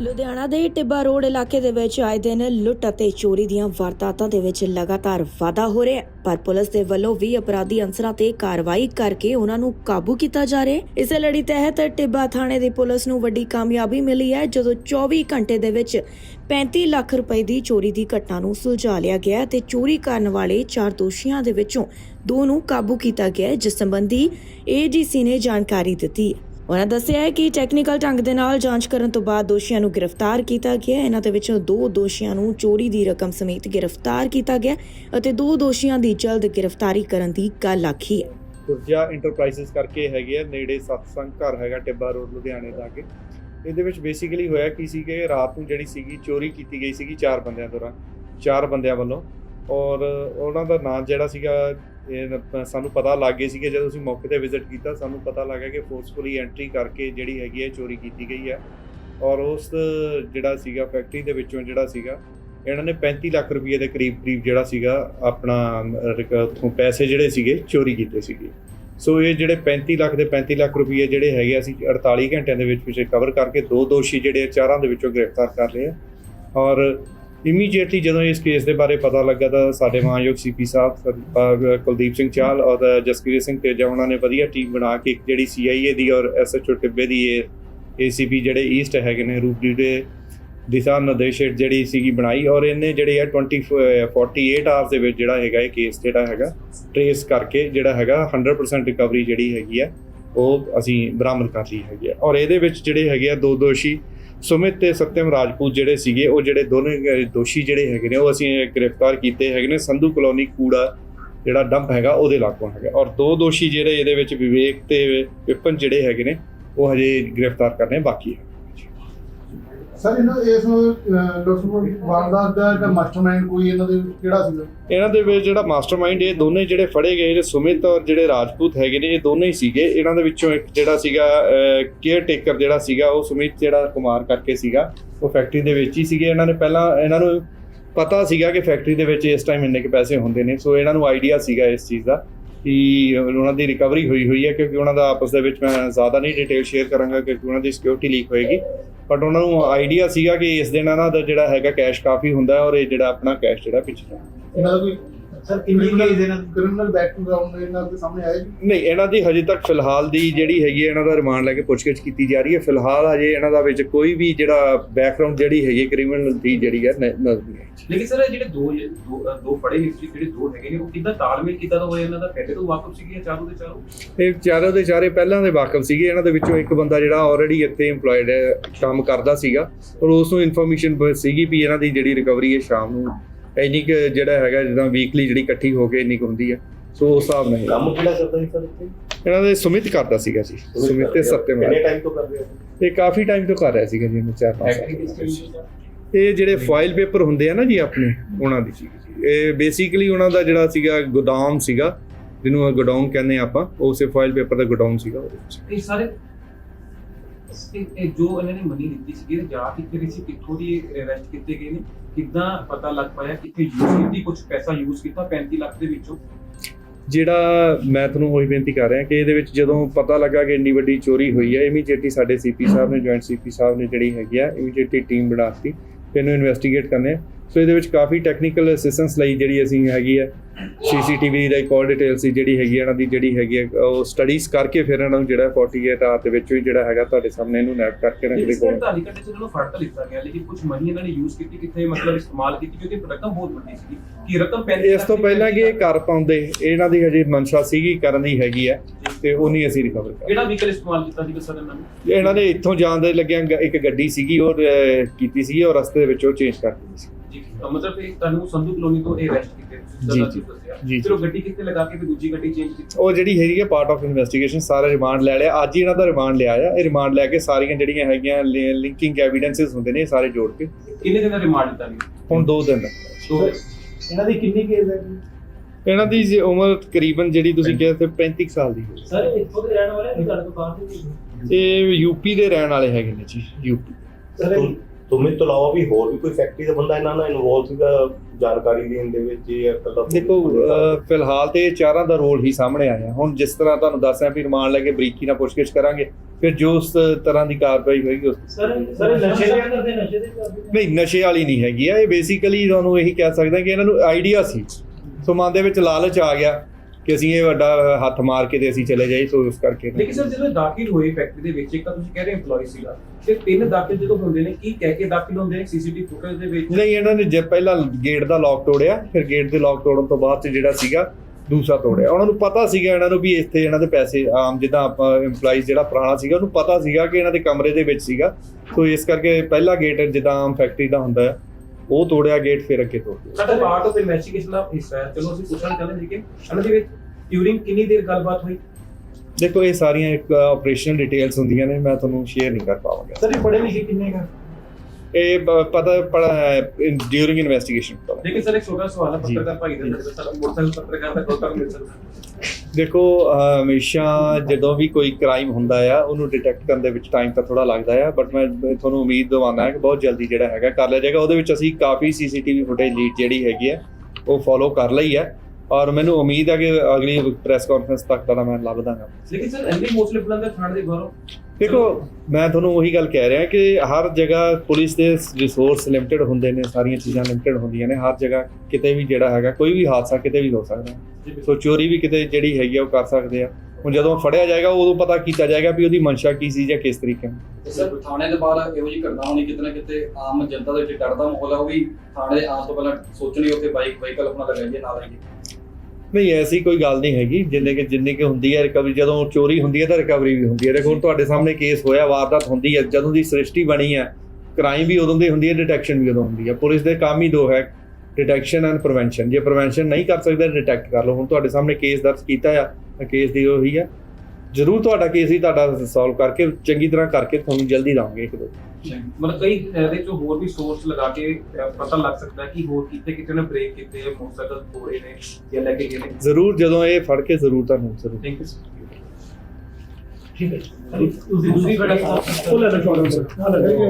ਲੁਧਿਆਣਾ ਦੇ ਟਿੱਬਾ ਰੋਡ ਇਲਾਕੇ ਦੇ ਵਿੱਚ ਆਏ ਦਿਨ ਲੁੱਟ ਅਤੇ ਚੋਰੀ ਦੀਆਂ ਵਾਰਦਾਤਾਂ ਦੇ ਵਿੱਚ ਲਗਾਤਾਰ ਵਾਧਾ ਹੋ ਰਿਹਾ ਹੈ। ਪਰ ਪੁਲਿਸ ਦੇ ਵੱਲੋਂ ਵੀ ਅਪਰਾਧੀ ਅੰਸਰਾਂ ਤੇ ਕਾਰਵਾਈ ਕਰਕੇ ਉਹਨਾਂ ਨੂੰ ਕਾਬੂ ਕੀਤਾ ਜਾ ਰਿਹਾ ਹੈ। ਇਸੇ ਲੜੀ ਤਹਿਤ ਟਿੱਬਾ ਥਾਣੇ ਦੀ ਪੁਲਿਸ ਨੂੰ ਵੱਡੀ ਕਾਮਯਾਬੀ ਮਿਲੀ ਹੈ, ਜਦੋਂ 24 ਘੰਟੇ ਦੇ ਵਿੱਚ 35 ਲੱਖ ਰੁਪਏ ਦੀ ਚੋਰੀ ਦੀ ਘਟਨਾ ਨੂੰ ਸੁਲਝਾ ਲਿਆ ਗਿਆ ਤੇ ਚੋਰੀ ਕਰਨ ਵਾਲੇ ਚਾਰ ਦੋਸ਼ੀਆਂ ਦੇ ਵਿੱਚੋਂ ਦੋ ਨੂੰ ਕਾਬੂ ਕੀਤਾ ਗਿਆ ਜਿਸ ਸੰਬੰਧੀ ਏਜੀਸੀ ਨੇ ਜਾਣਕਾਰੀ ਦਿੱਤੀ ਹੈ। ਉਹਨਾਂ ਦੱਸਿਆ ਹੈ ਕਿ ਟੈਕਨੀਕਲ ਢੰਗ ਦੇ ਨਾਲ ਜਾਂਚ ਕਰਨ ਤੋਂ ਬਾਅਦ ਦੋਸ਼ੀਆਂ ਨੂੰ ਗ੍ਰਿਫਤਾਰ ਕੀਤਾ ਗਿਆ ਇਹਨਾਂ ਦੇ ਵਿੱਚੋਂ ਦੋ ਦੋਸ਼ੀਆਂ ਨੂੰ ਚੋਰੀ ਦੀ ਰਕਮ ਸਮੇਤ ਗ੍ਰਿਫਤਾਰ ਕੀਤਾ ਗਿਆ ਅਤੇ ਦੋ ਦੋਸ਼ੀਆਂ ਦੀ ਜਲਦ ਗ੍ਰਿਫਤਾਰੀ ਕਰਨ ਦੀ ਗੱਲ ਆਖੀ ਹੈ। ਤੁਰਜਾ ਇੰਟਰਪ੍ਰਾਈਜ਼ਸ ਕਰਕੇ ਹੈਗੇ ਆ, ਨੇੜੇ ਸਤਸੰਗ ਘਰ ਹੈਗਾ ਟਿੱਬਾ ਰੋਡ, ਲੁਧਿਆਣੇ ਦਾ ਅੱਗੇ। ਇਹਦੇ ਵਿੱਚ ਬੇਸਿਕਲੀ ਹੋਇਆ ਕੀ ਸੀ ਕਿ ਰਾਤ ਨੂੰ ਜਿਹੜੀ ਸੀਗੀ, ਚੋਰੀ ਕੀਤੀ ਗਈ ਸੀਗੀ ਚਾਰ ਬੰਦਿਆਂ ਦੌਰਾਨ, ਚਾਰ ਬੰਦਿਆਂ ਵੱਲੋਂ। ਔਰ ਉਹਨਾਂ ਦਾ ਨਾਮ ਜਿਹੜਾ ਸੀਗਾ ਇਹ ਸਾਨੂੰ ਪਤਾ ਲੱਗ ਗਿਆ ਸੀ ਕਿ ਜਦੋਂ ਅਸੀਂ ਮੌਕੇ ਤੇ ਵਿਜ਼ਿਟ ਕੀਤਾ ਸਾਨੂੰ ਪਤਾ ਲੱਗਾ ਕਿ ਫੋਰਸਫੁਲੀ ਐਂਟਰੀ ਕਰਕੇ ਜਿਹੜੀ ਹੈਗੀ ਹੈ ਚੋਰੀ ਕੀਤੀ ਗਈ ਹੈ। ਔਰ ਉਸ ਜਿਹੜਾ ਸੀਗਾ ਫੈਕਟਰੀ ਦੇ ਵਿੱਚੋਂ ਜਿਹੜਾ ਸੀਗਾ ਇਹਨਾਂ ਨੇ 35 ਲੱਖ ਰੁਪਏ ਦੇ ਕਰੀਬ ਕਰੀਬ ਜਿਹੜਾ ਸੀਗਾ ਆਪਣਾ ਅਹ, ਉੱਥੋਂ ਪੈਸੇ ਜਿਹੜੇ ਸੀਗੇ ਚੋਰੀ ਕੀਤੇ ਸੀਗੇ। ਸੋ ਇਹ ਜਿਹੜੇ 35 ਲੱਖ ਦੇ 35 ਲੱਖ ਰੁਪਏ ਜਿਹੜੇ ਹੈਗੇ ਅਸੀਂ 48 ਘੰਟਿਆਂ ਦੇ ਵਿੱਚ ਵਿੱਚ ਕਵਰ ਕਰਕੇ ਦੋ ਦੋਸ਼ੀ ਜਿਹੜੇ ਚਾਰਾਂ ਦੇ ਵਿੱਚੋਂ ਗ੍ਰਿਫਤਾਰ ਕਰ ਲਏ ਆ। ਔਰ ਇਮੀਡੀਏਟਲੀ ਜਦੋਂ ਇਸ ਕੇਸ ਦੇ ਬਾਰੇ ਪਤਾ ਲੱਗਾ ਤਾਂ ਸਾਡੇ ਮਾਨਯੋਗ ਸੀਪੀ ਸਾਹਿਬ ਸਰਦਾਰ ਕੁਲਦੀਪ ਸਿੰਘ ਚਾਹਲ ਔਰ ਜਸਕੀਰ ਸਿੰਘ ਤੇਜਾ ਉਹਨਾਂ ਨੇ ਵਧੀਆ ਟੀਮ ਬਣਾ ਕੇ ਇੱਕ ਜਿਹੜੀ ਸੀਆਈਏ ਦੀ ਔਰ ਐਸਐਚਓ ਟਿੱਬੇ ਦੀ ਏਸੀਪੀ ਜਿਹੜੇ ਈਸਟ ਹੈਗੇ ਨੇ ਰੂਪੀ ਦੇ ਦਿਸ਼ਾ ਨਿਰਦੇਸ਼ ਜਿਹੜੀ ਸੀਗੀ ਬਣਾਈ ਔਰ ਇਹਨੇ ਜਿਹੜੇ ਆ 20 48 ਆਵਰਸ ਦੇ ਵਿੱਚ ਜਿਹੜਾ ਹੈਗਾ ਇਹ ਕੇਸ ਜਿਹੜਾ ਹੈਗਾ ਟ੍ਰੇਸ ਕਰਕੇ ਜਿਹੜਾ ਹੈਗਾ 100% ਰਿਕਵਰੀ ਜਿਹੜੀ ਹੈਗੀ ਆ, ਉਹ ਅਸੀਂ ਬਰਾਮਦ ਕਰ ਲਈ ਹੈਗੀ ਆ। ਔਰ ਇਹਦੇ ਵਿੱਚ ਜਿਹੜੇ ਹੈਗੇ ਆ ਦੋ ਦੋਸ਼ੀ ਸੁਮਿਤ ਤੇ ਸਤਿਮ ਰਾਜਪੂਤ ਜਿਹੜੇ ਸੀਗੇ, ਉਹ ਜਿਹੜੇ ਦੋਨੇ ਦੋਸ਼ੀ ਜਿਹੜੇ ਹੈਗੇ ਨੇ, ਉਹ ਅਸੀਂ ਗ੍ਰਿਫਤਾਰ ਕੀਤੇ ਹੈਗੇ ਨੇ। ਸੰਧੂ ਕਲੋਨੀ ਕੂੜਾ ਜਿਹੜਾ ਡੰਪ ਹੈਗਾ, ਉਹਦੇ ਲਾਗੋਂ ਹੈਗਾ। ਔਰ ਦੋ ਦੋਸ਼ੀ ਜਿਹੜੇ ਇਹਦੇ ਵਿੱਚ ਵਿਵੇਕ ਤੇ ਵਿਪਨ ਜਿਹੜੇ ਹੈਗੇ ਨੇ, ਉਹ ਹਜੇ ਗ੍ਰਿਫਤਾਰ ਕਰਨੇ ਬਾਕੀ ਹੈ। ਸਰ, ਇਹਨਾਂ ਇਸ ਲੁੱਟਖੋਟ ਵਾਰਦਾਤ ਦਾ ਜਿਹੜਾ ਮਾਸਟਰਮਾਈਂਡ ਕੋਈ ਇਹਨਾਂ ਦੇ ਕਿਹੜਾ ਸੀਗਾ? ਇਹਨਾਂ ਦੇ ਵਿੱਚ ਜਿਹੜਾ ਮਾਸਟਰਮਾਈਂਡ ਇਹ ਦੋਨੇ ਜਿਹੜੇ ਫੜੇ ਗਏ ਜਿਹੜੇ ਸੁਮਿਤ ਔਰ ਜਿਹੜੇ ਰਾਜਪੂਤ ਹੈਗੇ ਨੇ, ਇਹ ਦੋਨੇ ਹੀ ਸੀਗੇ। ਇਹਨਾਂ ਦੇ ਵਿੱਚੋਂ ਇੱਕ ਜਿਹੜਾ ਸੀਗਾ ਕੇਅਰ ਟੇਕਰ ਜਿਹੜਾ ਸੀਗਾ, ਉਹ ਸੁਮਿਤ ਜਿਹੜਾ ਕੁਮਾਰ ਕਰਕੇ ਸੀਗਾ, ਉਹ ਫੈਕਟਰੀ ਦੇ ਵਿੱਚ ਹੀ ਸੀਗੇ। ਇਹਨਾਂ ਨੇ ਪਹਿਲਾਂ, ਇਹਨਾਂ ਨੂੰ ਪਤਾ ਸੀਗਾ ਕਿ ਫੈਕਟਰੀ ਦੇ ਵਿੱਚ ਇਸ ਟਾਈਮ ਇੰਨੇ ਕੁ ਪੈਸੇ ਹੁੰਦੇ ਨੇ। ਸੋ ਇਹਨਾਂ ਨੂੰ ਆਈਡੀਆ ਸੀਗਾ ਇਸ ਚੀਜ਼ ਦਾ ਕਿ ਉਹਨਾਂ ਦੀ ਰਿਕਵਰੀ ਹੋਈ ਹੋਈ ਹੈ, ਕਿਉਂਕਿ ਉਹਨਾਂ ਦਾ ਆਪਸ ਦੇ ਵਿੱਚ ਮੈਂ ਜ਼ਿਆਦਾ ਨਹੀਂ ਡਿਟੇਲ ਸ਼ੇਅਰ ਕਰਾਂਗਾ, ਕਿਉਂਕਿ ਉਹਨਾਂ ਦੀ ਸਿਕਿਉਰਿਟੀ ਲੀਕ ਹੋਏਗੀ। ਬਟ ਉਹਨਾਂ ਨੂੰ ਆਈਡੀਆ ਸੀਗਾ ਕਿ ਇਸ ਦਿਨ ਇਹਨਾਂ ਦਾ ਜਿਹੜਾ ਹੈਗਾ ਕੈਸ਼ ਕਾਫੀ ਹੁੰਦਾ ਔਰ ਇਹ ਜਿਹੜਾ ਆਪਣਾ ਕੈਸ਼ ਜਿਹੜਾ ਪਿੱਛੇ ਇਹਨਾਂ ਦਾ ਕੋਈ ਸਰ ਕਿੰਨੀ ਕੇਸ ਇਹਨਾਂ ਕ੍ਰਿਮੀਨਲ ਬੈਕਗ੍ਰਾਉਂਡ ਇਹਨਾਂ ਦੇ ਸਾਹਮਣੇ ਆਇਆ ਜੀ? ਨਹੀਂ ਇਹਨਾਂ ਦੀ ਹਜੇ ਤੱਕ ਫਿਲਹਾਲ ਦੀ ਜਿਹੜੀ ਹੈਗੀ ਹੈ ਇਹਨਾਂ ਦਾ ਰਿਮਾਂਡ ਲੈ ਕੇ ਪੁੱਛਗਿੱਛ ਕੀਤੀ ਜਾ ਰਹੀ ਹੈ। ਫਿਲਹਾਲ ਹਜੇ ਇਹਨਾਂ ਦਾ ਵਿੱਚ ਕੋਈ ਵੀ ਜਿਹੜਾ ਬੈਕਗ੍ਰਾਉਂਡ ਜਿਹੜੀ ਹੈਗੀ ਕ੍ਰਿਮੀਨਲ ਦੀ ਜਿਹੜੀ ਹੈ ਨ- ਨਜ਼ਰ ਨਹੀਂ ਆਈ। ਲੇਕਿਨ ਸਰ ਇਹ ਜਿਹੜੇ ਦੋ ਦੋ ਫੜੇ ਹਿਸਟਰੀ ਜਿਹੜੇ ਦੋ ਹੈਗੇ ਨੇ ਉਹ ਕਿੱਦਾਂ ਤਾਲਮੇਲ ਕਿੱਦਾਂ ਦਾ ਹੋਇਆ? ਇਹਨਾਂ ਦਾ ਪਹਿਲੇ ਤੋਂ ਵਾਕਫ ਸੀਗੇ ਚਾਰੋਂ ਦੇ ਚਾਰੋਂ? ਇਹ ਚਾਰੋਂ ਦੇ ਚਾਰੇ ਪਹਿਲਾਂ ਦੇ ਵਾਕਫ ਸੀਗੇ। ਇਹਨਾਂ ਦੇ ਵਿੱਚੋਂ ਇੱਕ ਬੰਦਾ ਜਿਹੜਾ ਆਲਰੇਡੀ ਇੱਥੇ EMPLOYED ਹੈ ਕੰਮ ਕਰਦਾ ਸੀਗਾ। ਔਰ ਉਸ ਨੂੰ ਇਨਫੋਰਮੇਸ਼ਨ ਸੀਗੀ ਵੀ ਇਹਨਾਂ ਦੀ ਜਿਹੜੀ ਰਿਕਵਰੀ ਹੈ ਸ਼ਾਮ ਨੂੰ ਇੰਨੀ ਕੁ ਜਿਹੜਾ ਹੈਗਾ ਜਿੱਦਾਂ ਵੀਕਲੀ ਜਿਹੜੀ ਇਕੱਠੀ ਹੋ ਕੇ ਇੰਨੀ ਕੁ ਹੁੰਦੀ ਹੈ ਸੋ ਉਸ ਹਿਸਾਬ ਨਾਲ ਕੰਮ ਕਿਹੜਾ ਕਰਦਾ ਸੀ ਸਰ ਇੱਥੇ? ਇਹਨਾਂ ਦੇ ਸੁਮਿਤ ਕਰਦਾ ਸੀਗਾ ਜੀ ਸੁਮਿਤ ਤੇ ਸਤਿਅਮ ਕਿੰਨੇ ਟਾਈਮ ਤੋਂ ਕਰ ਰਹੇ ਹੋ ਇਹ ਕਾਫੀ ਟਾਈਮ ਤੋਂ ਕਰ ਰਿਹਾ ਸੀਗਾ ਜੀ ਇਹਨੂੰ ਚਾਰ ਪੰਜ ਸਾਲ। ਇਹ ਜਿਹੜੇ ਫਾਈਲ ਪੇਪਰ ਹੁੰਦੇ ਆ ਨਾ ਜੀ ਆਪਣੇ ਉਹਨਾਂ ਦੀ। ਸੀਗੀ ਜੀ ਇਹ ਬੇਸਿਕਲੀ ਉਹਨਾਂ ਦਾ ਜਿਹੜਾ ਸੀਗਾ ਗੋਦਾਮ ਸੀਗਾ ਜਿਹਨੂੰ ਗੋਡਾਊਨ ਕਹਿੰਦੇ ਆ ਆਪਾਂ ਉਸੇ ਫਾਈਲ ਪੇਪਰ ਦਾ ਗੋਡਾਊਨ ਸੀਗਾ ਉਹਦੇ ਵਿੱਚ। ਇਹ ਸਾਰੇ ਇਹ ਜੋ ਇਹਨਾਂ ਨੇ ਮਨੀ ਦਿੱਤੀ ਸੀ ਜਾ ਕਿੱਥੇ ਰਹੀ ਸੀ ਕਿੱਥੋਂ ਦੀ ਅਰੈਸਟ ਕੀਤੇ ਗਏ ਨੇ? ਕਿੱਦਾਂ ਪਤਾ ਲੱਗ ਪਾਇਆ ਕਿੱਥੇ ਯੂਜ਼ ਕੀਤੀ ਕੁਝ ਪੈਸਾ ਯੂਜ਼ ਕੀਤਾ 35 ਲੱਖ ਦੇ ਵਿੱਚੋਂ? ਜਿਹੜਾ ਮੈਂ ਤੁਹਾਨੂੰ ਉਹੀ ਬੇਨਤੀ ਕਰ ਰਿਹਾ ਕਿ ਇਹਦੇ ਵਿੱਚ ਜਦੋਂ ਪਤਾ ਲੱਗਾ ਕਿ ਇੰਨੀ ਵੱਡੀ ਚੋਰੀ ਹੋਈ ਹੈ ਇਮੀਡੀਏਟਲੀ ਸਾਡੇ ਸੀਪੀ ਸਾਹਿਬ ਨੇ ਜੁਆਇੰਟ ਸੀਪੀ ਸਾਹਿਬ ਨੇ ਜਿਹੜੀ ਹੈਗੀ ਆ ਇਮੀਡੀਏਟਲੀ ਟੀਮ ਬਣਾਤੀ, ਤੇ ਇਹਨੂੰ ਇਨਵੈਸਟੀਗੇਟ ਕਰਨੇ ਸੋ ਇਹਦੇ ਵਿੱਚ ਕਾਫੀ ਟੈਕਨੀਕਲ ਅਸਿਸਟੈਂਸ ਲਈ ਜਿਹੜੀ ਅਸੀਂ ਹੈਗੀ ਆ ਸੀਸੀਟੀਵੀ ਦਾ ਕਾਲ ਡਿਟੇਲ ਸੀ ਜਿਹੜੀ ਹੈਗੀ ਇਹਨਾਂ ਦੀ ਜਿਹੜੀ ਹੈਗੀ ਉਹ ਸਟੱਡੀਜ਼ ਕਰਕੇ ਫਿਰ ਇਹਨਾਂ ਨੂੰ ਜਿਹੜਾ 48 ਆਰ ਦੇ ਵਿੱਚ ਵੀ ਜਿਹੜਾ ਹੈਗਾ ਤੁਹਾਡੇ ਸਾਹਮਣੇ ਇਹਨੂੰ ਨੈਪ ਕਰਕੇ ਇਹਨਾਂ ਦੇ ਕੋਲ ਧਾਰੀ ਘੰਟੇ ਚ ਨੂੰ ਫੜ ਤਾਂ ਲਿੱਤਾ ਗਿਆ ਲੇਕਿਨ ਕੁਝ ਮਨੀ ਇਹਨਾਂ ਨੇ ਯੂਜ਼ ਕੀਤੀ ਕਿੱਥੇ ਮਤਲਬ ਇਸਤੇਮਾਲ ਕੀਤੀ ਕਿਉਂਕਿ ਰਕਮ ਬਹੁਤ ਵੱਡੀ ਸੀ ਕਿ ਰਕਮ 35 ਇਸ ਤੋਂ ਪਹਿਲਾਂ ਕਿ ਇਹ ਕਰ ਪਾਉਂਦੇ ਇਹਨਾਂ ਦੀ ਹਜੇ ਮਨਸ਼ਾ ਸੀਗੀ ਕਰਨ ਦੀ ਹੈਗੀ ਆ ਤੇ ਉਹ ਨਹੀਂ ਅਸੀਂ ਰਿਕਵਰ ਕਰ ਕਿਹੜਾ ਵਹੀਕਲ ਇਸਤੇਮਾਲ ਕੀਤਾ ਸੀ ਸਰ ਇਹਨਾਂ ਨੇ? ਇਹਨਾਂ ਨੇ ਇੱਥੋਂ ਜਾਣ ਦੇ ਲੱਗਿਆ ਇੱਕ ਗੱਡੀ ਸੀਗੀ ਉਹ ਕੀਤੀ ਸੀ ਔਰ ਰਸਤੇ ਦੇ ਵਿੱਚ ਉਹ ਚੇਂਜ ਕਰ ਦਿੱਤੀ ਸੀ। ਮਤਲਬ ਇਹ ਤੁਹਾਨੂੰ ਸੰਧੂ ਕਲੋਨੀ ਤੋਂ ਇਹ ਅਰੈਸਟ ਕੀਤੇ ਜੀ, ਜੀ। ਜੀ। ਫਿਰ ਉਹ ਗੱਡੀ ਕਿੱਥੇ ਲਗਾ ਕੇ ਫਿਰ ਦੂਜੀ ਗੱਡੀ ਚੇਂਜ ਕੀਤੀ? ਉਹ ਜਿਹੜੀ ਹੈਗੀ ਹੈ ਪਾਰਟ ਆਫ ਇਨਵੈਸਟੀਗੇਸ਼ਨ ਸਾਰਾ ਰਿਮਾਂਡ ਲੈ ਲਿਆ। ਅੱਜ ਹੀ ਇਹਨਾਂ ਦਾ ਰਿਮਾਂਡ ਲਿਆ ਆ। ਇਹ ਰਿਮਾਂਡ ਲੈ ਕੇ ਸਾਰੀਆਂ ਜਿਹੜੀਆਂ ਹੈਗੀਆਂ ਲਿੰਕਿੰਗ ਐਵੀਡੈਂਸਸ ਹੁੰਦੇ ਨੇ ਇਹ ਸਾਰੇ ਜੋੜ ਕੇ। ਕਿੰਨੇ ਦਿਨ ਦਾ ਰਿਮਾਂਡ ਦਿੱਤਾ ਗਿਆ ਹੁਣ 2 ਦਿਨ ਦਾ। ਦੋ ਇਹਨਾਂ ਦੀ ਕਿੰਨੀ ਕੇਸ ਹੈ ਇਹਨਾਂ ਦੀ ਜੇ ਉਮਰ ਤਕਰੀਬਨ ਜਿਹੜੀ ਤੁਸੀਂ ਕਿਹਾ ਤੇ 35 ਸਾਲ ਦੀ। ਹੋਈ ਸਰ ਇੱਥੋਂ ਦੇ ਰਹਿਣ ਵਾਲੇ ਨਹੀਂ ਤੁਹਾਡੇ ਤੋਂ ਬਾਹਰ ਦੇ ਇਹ ਯੂਪੀ ਦੇ ਰਹਿਣ ਵਾਲੇ ਹੈਗੇ ਨੇ ਜੀ ਯੂਪੀ ਸਰ ਤੁਮੇ ਤੋਂ ਇਲਾਵਾ ਵੀ ਹੋਰ ਵੀ ਕੋਈ ਫੈਕਟਰੀ ਦਾ ਬੰਦਾ ਇਹਨਾਂ ਨਾਲ ਇਨਵੋਲਵ ਸੀਗਾ ਜਾਣਕਾਰੀ ਦੇਣ ਦੇ ਵਿੱਚ ਜਾਂ ਇਕੱਲਾ ਦੇਖੋ ਫਿਲਹਾਲ ਤੇ ਇਹ ਚਾਰਾਂ ਦਾ ਰੋਲ ਹੀ ਸਾਹਮਣੇ ਆਇਆ। ਹੁਣ ਜਿਸ ਤਰ੍ਹਾਂ ਤੁਹਾਨੂੰ ਦੱਸਿਆ ਵੀ ਰਿਮਾਂਡ ਲੈ ਕੇ ਬਰੀਕੀ ਨਾਲ ਪੁੱਛਗਿੱਛ ਕਰਾਂਗੇ ਫਿਰ ਜੋ ਉਸ ਤਰ੍ਹਾਂ ਦੀ ਕਾਰਵਾਈ ਹੋਏਗੀ ਉਸ ਸਰ ਸਰ ਇਹ ਨਸ਼ੇ ਦੇ ਕਰਦੇ ਨਸ਼ੇ ਦੇ ਕਰਦੇ ਨਹੀਂ ਨਸ਼ੇ ਵਾਲੀ ਨਹੀਂ ਹੈਗੀ ਆ। ਇਹ ਬੇਸਿਕਲੀ ਤੁਹਾਨੂੰ ਇਹੀ ਕਹਿ ਸਕਦਾ ਕਿ ਇਹਨਾਂ ਨੂੰ ਆਈਡੀਆ ਸੀ। ਸੋ ਮਨ ਦੇ ਵਿੱਚ ਲਾਲਚ ਆ ਗਿਆ। ਕਿ ਅਸੀਂ ਇਹ ਵੱਡਾ ਹੱਥ ਮਾਰ ਕੇ ਤੇ ਅਸੀਂ ਚਲੇ ਜਾਈਏ ਸੋ ਉਸ ਕਰਕੇ ਲੇਕਿਨ ਸਰ ਜਦੋਂ ਦਾਖਲ ਹੋਏ ਫੈਕਟਰੀ ਦੇ ਵਿੱਚ ਇੱਕ ਤਾਂ ਤੁਸੀਂ ਕਹਿ ਰਹੇ EMPLOYE ਸੀਗਾ ਤੇ ਤਿੰਨ ਦਾਖਲ ਜਦੋਂ ਹੁੰਦੇ ਨੇ ਕੀ ਕਹਿ ਕੇ ਦਾਖਲ ਹੁੰਦੇ ਨੇ ਸੀਸੀਟੀਵੀ ਫੁਟੇਜ ਦੇ ਵਿੱਚ? ਨਹੀਂ ਇਹਨਾਂ ਨੇ ਜੇ ਪਹਿਲਾਂ ਗੇਟ ਦਾ ਲੌਕ ਤੋੜਿਆ ਫਿਰ ਗੇਟ ਦੇ ਲੌਕ ਤੋੜਨ ਤੋਂ ਬਾਅਦ ਜਿਹੜਾ ਸੀਗਾ ਦੂਸਰਾ ਤੋੜਿਆ। ਉਹਨਾਂ ਨੂੰ ਪਤਾ ਸੀਗਾ ਇਹਨਾਂ ਨੂੰ ਵੀ ਇੱਥੇ ਇਹਨਾਂ ਦੇ ਪੈਸੇ ਆਮ ਜਿੱਦਾਂ ਆਪਾਂ EMPLOYEES ਜਿਹੜਾ ਪੁਰਾਣਾ ਸੀਗਾ ਉਹਨੂੰ ਪਤਾ ਸੀਗਾ ਕਿ ਇਹਨਾਂ ਦੇ ਕਮਰੇ ਦੇ ਵਿੱਚ ਸੀਗਾ। ਸੋ ਇਸ ਕਰਕੇ ਪਹਿਲਾ ਗੇਟ ਜਿੱਦਾਂ ਆਮ ਫੈਕਟਰੀ ਦਾ ਹੁੰਦਾ ਹੈ। ਉਹ ਤੋੜਿਆ ਗੇਟ ਫਿਰ ਅੱਗੇ ਤੋੜਿਆ ਸਾਡਾ ਪਾਰਟ ਆਫ ਇਨਵੈਸਟੀਗੇਸ਼ਨ ਦਾ ਹਿੱਸਾ ਹੈ। ਚਲੋ ਅਸੀਂ ਪੁੱਛਣਾ ਚਾਹੁੰਦੇ ਹਾਂ ਕਿ ਇਹਨਾਂ ਦੇ ਵਿੱਚ ਡਿਊਰਿੰਗ ਕਿੰਨੀ ਦੇਰ ਗੱਲਬਾਤ ਹੋਈ? ਦੇਖੋ ਇਹ ਸਾਰੀਆਂ ਇੱਕ ਆਪਰੇਸ਼ਨਲ ਡਿਟੇਲਸ ਹੁੰਦੀਆਂ ਨੇ ਮੈਂ ਤੁਹਾਨੂੰ ਸ਼ੇਅਰ ਨਹੀਂ ਕਰ ਪਾਵਾਂਗਾ। ਸਰ ਇਹ ਪੜ੍ਹੇ ਲਿਖੇ ਕਿੰਨੇ ਕਾ ਇਹ ਬ- ਪਤਾ ਪੜਾ ਡਿਊਰਿੰਗ ਇਨਵੈਸਟੀਗੇਸ਼ਨ ਲੇਕਿਨ ਸਰ ਇੱਕ ਛੋਟਾ ਸਵਾਲ ਹੈ। ਪੱਤਰਕਾਰ ਭਾਈ ਦੇ ਅੰਦਰ। ਸਾਡਾ ਮੋਟਰਸਾਈਕਲ ਪੱਤਰਕਾਰ ਦਾ ਕੋਟਾ ਮਿਲ ਸਕਦਾ ਦੇਖੋ ਅਹ, ਹਮੇਸ਼ਾ ਜਦੋਂ ਵੀ ਕੋਈ ਕ੍ਰਾਈਮ ਹੁੰਦਾ ਆ ਉਹਨੂੰ ਡਿਟੈਕਟ ਕਰਨ ਦੇ ਵਿੱਚ ਟਾਈਮ ਤਾਂ ਥੋੜਾ ਲੱਗਦਾ ਆ ਬਟ ਮੈਂ ਤੁਹਾਨੂੰ ਉਮੀਦ ਦਿਵਾਉਂਦਾ ਹਾਂ ਕਿ ਬਹੁਤ ਜਲਦੀ ਜਿਹੜਾ ਹੈਗਾ ਕਰ ਲਿਆ ਜਾਏਗਾ। ਉਹਦੇ ਵਿੱਚ ਅਸੀਂ ਕਾਫੀ ਸੀਸੀਟੀਵੀ ਫੁਟੇਜ ਲੀਡ ਜਿਹੜੀ ਹੈਗੀ ਹੈ ਉਹ ਫੋਲੋ ਕਰ ਲਈ ਹੈ ਔਰ ਮੈਨੂੰ ਉਮੀਦ ਹੈ ਕਿ ਅਗਲੀ ਪ੍ਰੈਸ ਕਾਨਫਰੰਸ ਤੱਕ ਦਾ ਮੈਂ ਲੱਭ ਦਾਂਗਾ। ਲੇਕਿਨ ਸਰ ਐਂਡੀ ਮੋਸਟਲੀ ਬਲੰਦਰ ਥਾਣੇ ਦੇ ਬਾਹਰੋਂ ਦੇਖੋ ਮੈਂ ਤੁਹਾਨੂੰ ਉਹੀ ਗੱਲ ਕਹਿ ਰਿਹਾ ਕਿ ਹਰ ਜਗ੍ਹਾ ਪੁਲਿਸ ਦੇ ਰਿਸੋਰਸ ਲਿਮਟਿਡ ਹੁੰਦੇ ਨੇ ਸਾਰੀਆਂ ਚੀਜ਼ਾਂ ਲਿਮਟਿਡ ਹੁੰਦੀਆਂ ਨੇ। ਹਰ ਜਗ੍ਹਾ ਕਿਤੇ ਵੀ ਜਿਹੜਾ ਹੈਗਾ ਕੋਈ ਵੀ ਹਾਦਸਾ ਕਿਤੇ ਵੀ ਹੋ ਸਕਦਾ। ਹੈ ਸੋ ਚੋਰੀ ਵੀ ਕਿਤੇ ਜਿਹੜੀ ਹੈਗੀ ਆ ਉਹ ਕਰ ਸਕਦੇ ਆ। ਹੁਣ ਜਦੋਂ ਫੜਿਆ ਜਾਏਗਾ ਉਦੋਂ ਪਤਾ ਕੀਤਾ ਜਾਏਗਾ ਵੀ ਉਹਦੀ ਮਨਸ਼ਾ ਕੀ ਸੀ ਜਾਂ ਕਿਸ ਤਰੀਕੇ ਨਾਲ। ਸਰ ਥਾਣੇ ਦੇ ਬਾਹਰ ਇਹੋ ਜਿਹੀ ਘਟਨਾ ਹੋਣੀ ਕਿਤੇ ਨਾ ਕਿਤੇ ਆਮ ਜਨਤਾ ਦੇ ਵਿੱਚ ਡਰ ਦਾ ਮਾਹੌਲ ਹੈ ਉਹ ਵੀ ਥਾਣੇ ਆਉਣ ਤੋਂ ਪਹਿਲਾਂ ਸੋਚਣੀ ਉੱਥੇ ਬਾਈਕ ਵਾਹੀਕਲ ਆਪਣਾ ਲਗਾਈਏ ਨਾਲ ਆਈਏ ਨਹੀਂ, ਐਸੀ ਕੋਈ ਗੱਲ ਨਹੀਂ ਹੈਗੀ। ਜਿੰਨੇ ਕਿ ਜਿੰਨੀ ਕਿ ਹੁੰਦੀ ਹੈ ਰਿਕਵਰੀ ਜਦੋਂ ਚੋਰੀ ਹੁੰਦੀ ਹੈ ਤਾਂ ਰਿਕਵਰੀ ਵੀ ਹੁੰਦੀ ਹੈ। ਦੇਖੋ, ਹੁਣ ਤੁਹਾਡੇ ਸਾਹਮਣੇ ਕੇਸ ਹੋਇਆ, ਵਾਰਦਾਤ ਹੁੰਦੀ ਹੈ, ਜਦੋਂ ਦੀ ਸ੍ਰਿਸ਼ਟੀ ਬਣੀ ਹੈ ਕ੍ਰਾਈਮ ਵੀ ਉਦੋਂ ਦੀ ਹੁੰਦੀ ਹੈ ਡਿਟੈਕਸ਼ਨ ਵੀ ਉਦੋਂ ਹੁੰਦੀ ਹੈ। ਪੁਲਿਸ ਦੇ ਕੰਮ ਹੀ ਦੋ ਹੈ ਡਿਟੈਕਸ਼ਨ ਐਂਡ ਪ੍ਰੀਵੈਂਸ਼ਨ ਜੇ ਪ੍ਰੀਵੈਂਸ਼ਨ ਨਹੀਂ ਕਰ ਸਕਦੇ ਡਿਟੈਕਟ ਕਰ ਲਓ। ਹੁਣ ਤੁਹਾਡੇ ਸਾਹਮਣੇ ਕੇਸ ਦਰਜ ਕੀਤਾ ਆ, ਤਾਂ ਕੇਸ ਦੀ ਉਹੀ ਹੈ। ਜ਼ਰੂਰ ਤੁਹਾਡਾ ਕੇਸ ਹੀ ਤੁਹਾਡਾ ਸੋਲਵ ਕਰਕੇ ਚੰਗੀ ਤਰ੍ਹਾਂ ਕਰਕੇ ਤੁਹਾਨੂੰ ਜਲਦੀ ਦਾਂਗੇ ਇੱਕ ਦੋ। ਮਤਲਬ ਕਈ ਇਹਦੇ ਚੋਂ ਹੋਰ ਵੀ ਸੋਰਸ ਲਗਾ ਕੇ ਪਤਾ ਲੱਗ ਸਕਦਾ ਹੈ ਕਿ ਹੋਰ ਕਿਤੇ ਕਿਤੇ ਨੇ ਬ੍ਰੇਕ ਕੀਤੇ ਆ, ਮੋਟਰਸਾਈਕਲ ਤੋੜੇ ਨੇ ਜਾਂ ਲੈ ਕੇ ਗਏ ਨੇ। ਜ਼ਰੂਰ ਜਦੋਂ ਇਹ ਫੜ ਕੇ ਜ਼ਰੂਰ ਤੁਹਾਨੂੰ ਜ਼ਰੂਰ। ਥੈਂਕ ਯੂ ਠੀਕ ਹੈ ਤੁਸੀਂ ਦੂਸਰੀ ਘਟਨਾ ਉਹ ਲੈ ਲਓ ਸਰ ਹਾਂ ਲੈ